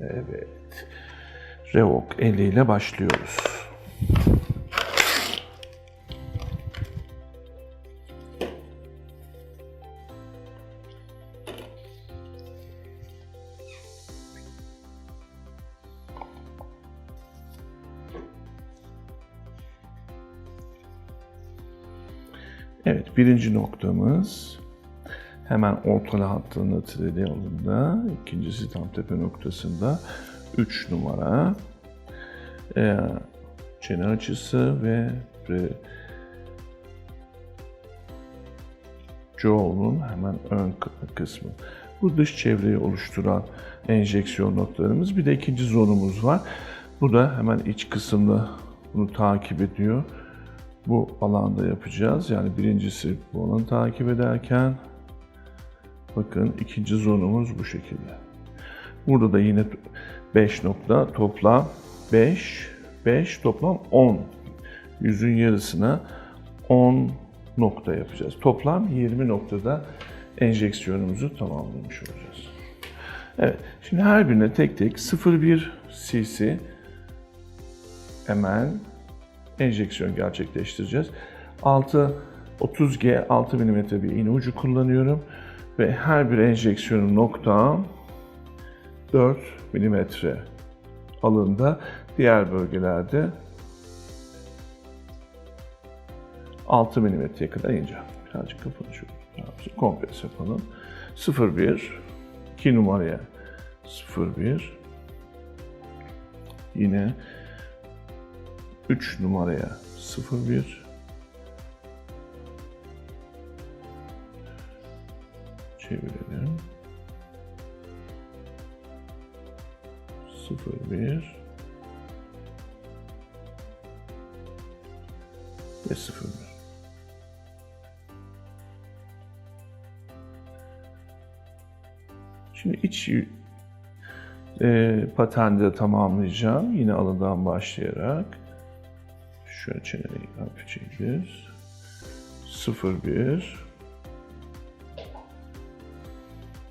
Evet. Revok 50 ile başlıyoruz. Evet, birinci noktamız hemen ortalı hattının treli yolunda, ikincisi tam tepe noktasında 3 numara e, çene açısı ve ve Joel'un hemen ön kısmı. Bu dış çevreyi oluşturan enjeksiyon noktalarımız. Bir de ikinci zonumuz var. Bu da hemen iç kısımda bunu takip ediyor. Bu alanda yapacağız. Yani birincisi bu alanı takip ederken bakın ikinci zonumuz bu şekilde. Burada da yine 5 nokta toplam 5, 5 toplam 10. Yüzün yarısına 10 nokta yapacağız. Toplam 20 noktada enjeksiyonumuzu tamamlamış olacağız. Evet, şimdi her birine tek tek 0,1 cc hemen enjeksiyon gerçekleştireceğiz. 6 30G 6 mm bir iğne ucu kullanıyorum ve her bir enjeksiyonun noktam 4 mm alında diğer bölgelerde 6 mm'ye kadar ineceğim. Birazcık yapalım. Kompres yapalım. 0,1 2 numaraya 0,1 yine 3 numaraya 01 çevirelim. 01 ve 01. Şimdi iç e, paterni de tamamlayacağım. Yine alıdan başlayarak. Şöyle çeneyi hafifçe indir. 01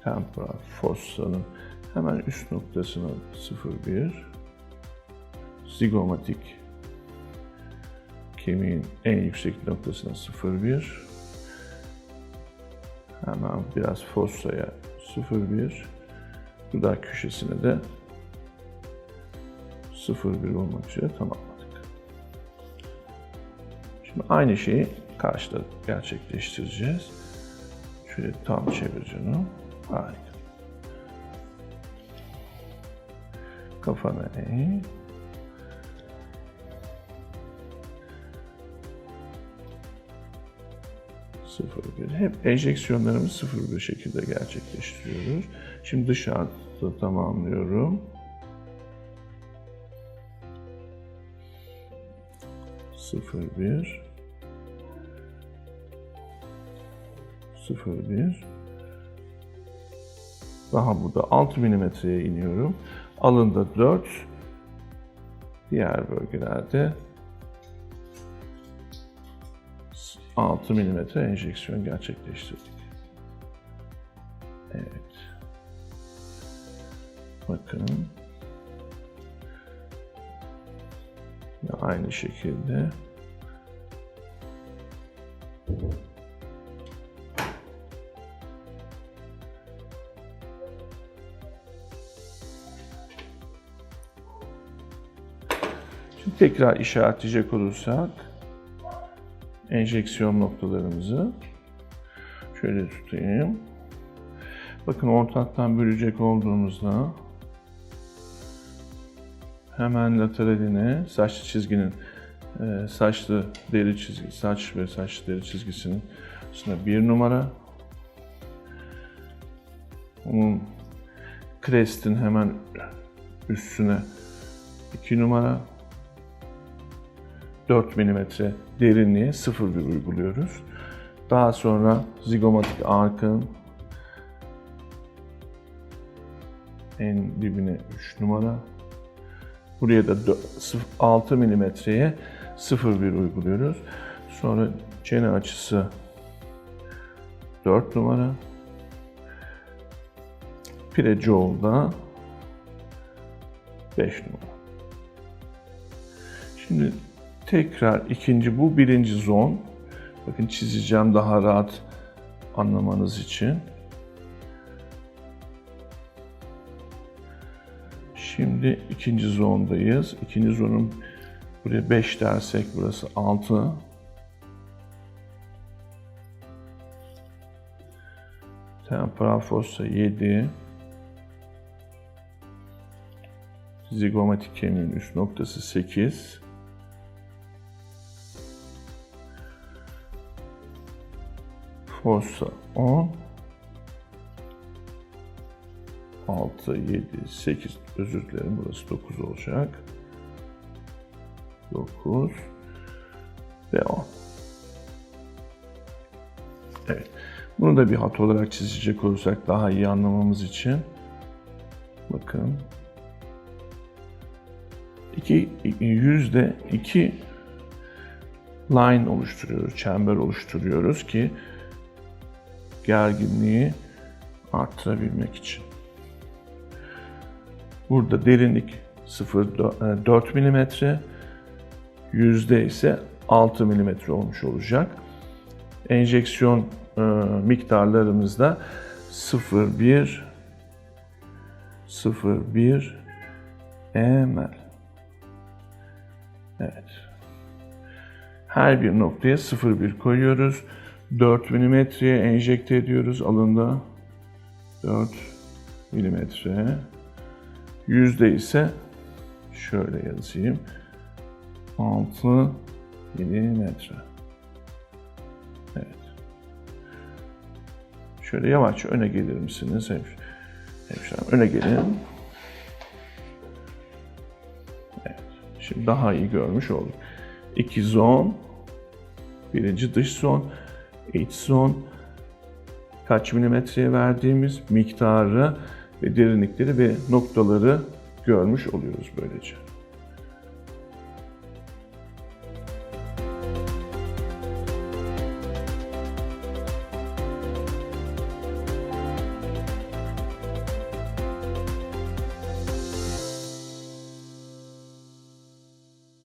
Temporal fossa'nın hemen üst noktasına 01 Zigomatik kemiğin en yüksek noktasına 01 Hemen biraz fossa'ya 01 Dudak köşesine de 01 olmak üzere tamamladık. Şimdi aynı şeyi karşıda gerçekleştireceğiz. Şöyle tam çevir Harika. Kafana eğ. Sıfır bir. Hep enjeksiyonlarımızı sıfır bir şekilde gerçekleştiriyoruz. Şimdi dışarıda tamamlıyorum. Sıfır bir. Sıfır bir. Daha burada 6 milimetreye iniyorum. Alında 4. Diğer bölgelerde 6 milimetre enjeksiyon gerçekleştirdik. Evet. Bakın. Yine aynı şekilde. Şimdi tekrar işaretleyecek olursak enjeksiyon noktalarımızı şöyle tutayım. Bakın ortaktan bölecek olduğumuzda hemen lateraline saçlı çizginin e, saçlı deri çizgi, saç ve saçlı deri çizgisinin üstüne bir numara. Onun crestin hemen üstüne 2 numara. 4 mm derinliğe 0,1 uyguluyoruz. Daha sonra zigomatik arkın en dibine 3 numara. Buraya da 6 milimetreye 0,1 uyguluyoruz. Sonra çene açısı 4 numara. Pire Joel'da 5 numara. Şimdi tekrar ikinci, bu birinci zon. Bakın çizeceğim daha rahat anlamanız için. Şimdi ikinci zondayız. İkinci zonun buraya 5 dersek burası 6. Temporal fossa 7. Zigomatik kemiğin üst noktası 8. Fossa 10. 6, 7, 8, özür dilerim burası 9 olacak. 9 ve 10. Evet. Bunu da bir hat olarak çizecek olursak daha iyi anlamamız için. Bakın. İki, yüzde iki line oluşturuyoruz, çember oluşturuyoruz ki gerginliği arttırabilmek için. Burada derinlik 0,4 mm, yüzde ise 6 mm olmuş olacak. Enjeksiyon e, miktarlarımızda 0,1 0,1 ml. Evet. Her bir noktaya 0,1 koyuyoruz. 4 milimetreye enjekte ediyoruz alında. 4 milimetre. Yüzde ise şöyle yazayım. 6 milimetre. Evet. Şöyle yavaşça öne gelir misiniz? Hemş hemşirem öne gelin. Evet. Şimdi daha iyi görmüş olduk. İki zon. Birinci dış zon. İç zon. Kaç milimetreye verdiğimiz miktarı ve derinlikleri ve noktaları görmüş oluyoruz böylece.